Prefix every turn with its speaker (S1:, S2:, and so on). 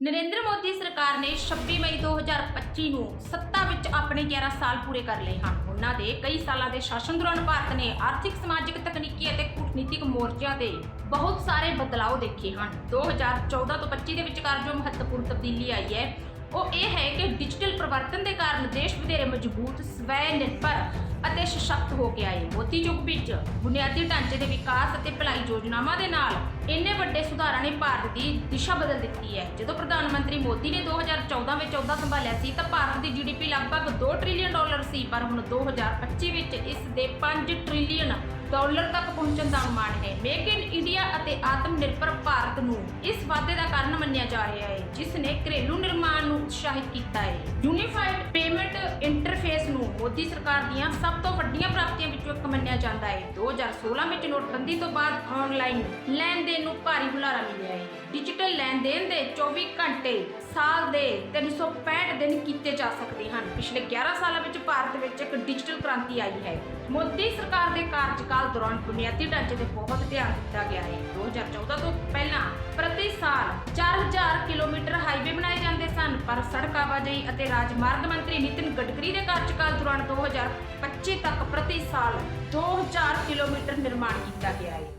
S1: ਨਰਿੰਦਰ ਮੋਦੀ ਸਰਕਾਰ ਨੇ 26 ਮਈ 2025 ਨੂੰ ਸੱਤਾ ਵਿੱਚ ਆਪਣੇ 11 ਸਾਲ ਪੂਰੇ ਕਰ ਲਏ ਹਨ। ਉਹਨਾਂ ਦੇ ਕਈ ਸਾਲਾਂ ਦੇ ਸ਼ਾਸਨ ਦੌਰਾਨ ਭਾਰਤ ਨੇ ਆਰਥਿਕ, ਸਮਾਜਿਕ, ਤਕਨੀਕੀ ਅਤੇ ਕੂਟਨੀਤਿਕ ਮੋਰਚਿਆਂ ਤੇ ਬਹੁਤ ਸਾਰੇ ਬਦਲਾਅ ਦੇਖੇ ਹਨ। 2014 ਤੋਂ 25 ਦੇ ਵਿਚਕਾਰ ਜੋ ਮਹੱਤਵਪੂਰਨ ਤਬਦੀਲੀ ਆਈ ਹੈ ਉਹ ਇਹ ਹੈ ਕਿ ਡਿਜੀਟਲ ਪਰਿਵਰਤਨ ਦੇ ਕਾਰਨ ਦੇਸ਼ ਵਧੇਰੇ ਮਜ਼ਬੂਤ ਸਵੈ ਨਿਰਭਰ ਅਤੇ ਸਸ਼ਕਤ ਹੋ ਕੇ ਆਏ। ਮੋਦੀ ਯੁੱਗ ਵਿੱਚ ਬੁਨਿਆਦੀ ਢਾਂਚੇ ਦੇ ਵਿਕਾਸ ਅਤੇ ਭਲਾਈ ਯੋਜਨਾਵਾਂ ਦੇ ਨਾਲ ਇੰਨੇ ਵੱਡੇ ਸੁਧਾਰਾਂ ਨੇ ਭਾਰਤ ਦੀ ਦਿਸ਼ਾ ਬਦਲ ਦਿੱਤੀ ਹੈ। ਜਦੋਂ ਪ੍ਰਧਾਨ ਮੰਤਰੀ ਮੋਦੀ ਨੇ 2014 ਵਿੱਚ ਅਹੁਦਾ ਸੰਭਾਲਿਆ ਸੀ, ਤਾਂ ਭਾਰਤ ਦੀ ਜੀਡੀਪੀ ਲਗਭਗ 2 ਟ੍ਰਿਲੀਅਨ ਡਾਲਰ ਸੀ, ਪਰ ਹੁਣ 2025 ਵਿੱਚ ਇਸ ਦੇ 5 ਟ੍ਰਿਲੀਅਨ ਡਾਲਰ ਤੱਕ ਪਹੁੰਚਣ ਦਾ ਅਨੁਮਾਨ ਹੈ। ਮੇਕ ਇਨ ਇੰਡੀਆ ਅਤੇ ਆਤਮ ਨਿਰਭਰ ਭਾਰਤ ਨੂੰ ਇਸ ਵਾਧੇ ਦਾ ਕਾਰਨ ਮੰਨਿਆ ਜਾ ਰਿਹਾ ਹੈ, ਜਿਸ ਨੇ ਘਰੇਲੂ ਉਤਸ਼ਾਹਿਤ ਕੀਤਾ ਹੈ। ਯੂਨੀਫਾਈਡ ਪੇਮੈਂਟ ਇੰਟਰਫੇਸ ਨੂੰ ਮੋਦੀ ਸਰਕਾਰ ਦੀਆਂ ਸਭ ਤੋਂ ਵੱਡੀਆਂ ਪ੍ਰਾਪਤੀਆਂ ਵਿੱਚੋਂ ਇੱਕ ਮੰਨਿਆ ਜਾਂਦਾ ਹੈ। 2016 ਵਿੱਚ ਨੋਟਬੰਦੀ ਤੋਂ ਬਾਅਦ ਆਨਲਾਈਨ ਲੈਣ ਦੇਣ ਨੂੰ ਭਾਰੀ ਹੁਲਾਰਾ ਮਿਲਿਆ ਹੈ। ਡਿਜੀਟਲ ਲੈਣ ਦੇਣ ਦੇ 24 ਘੰਟੇ ਸਾਲ ਦੇ 365 ਦਿਨ ਕੀਤੇ ਜਾ ਸਕਦੇ ਹਨ। ਪਿਛਲੇ 11 ਸਾਲਾਂ ਵਿੱਚ ਭਾਰਤ ਵਿੱਚ ਇੱਕ ਡਿਜੀਟਲ ਕ੍ਰਾਂਤੀ ਆਈ ਹੈ। ਮੋਦੀ ਸਰਕਾਰ ਦੇ ਕਾਰਜਕਾਲ ਦੌਰਾਨ ਬੁਨਿਆਦੀ ਢਾਂਚੇ ਤੇ ਬਹੁਤ ਧਿਆਨ ਦਿੱਤਾ ਗਿਆ ਹੈ। 2014 ਤੋਂ ਪਹਿਲਾਂ ਪਰ ਸੜਕ ਆਵਾਜਾਈ ਅਤੇ ਰਾਜਮਾਰਗ ਮੰਤਰੀ ਨਿਤਿਨ ਗਡਕਰੀ ਦੇ ਕਾਰਜਕਾਲ ਦੌਰਾਨ 2025 ਤੱਕ ਪ੍ਰਤੀ ਸਾਲ 2000 ਕਿਲੋਮੀਟਰ ਨਿਰਮਾਣ ਕੀਤਾ ਗਿਆ ਹੈ।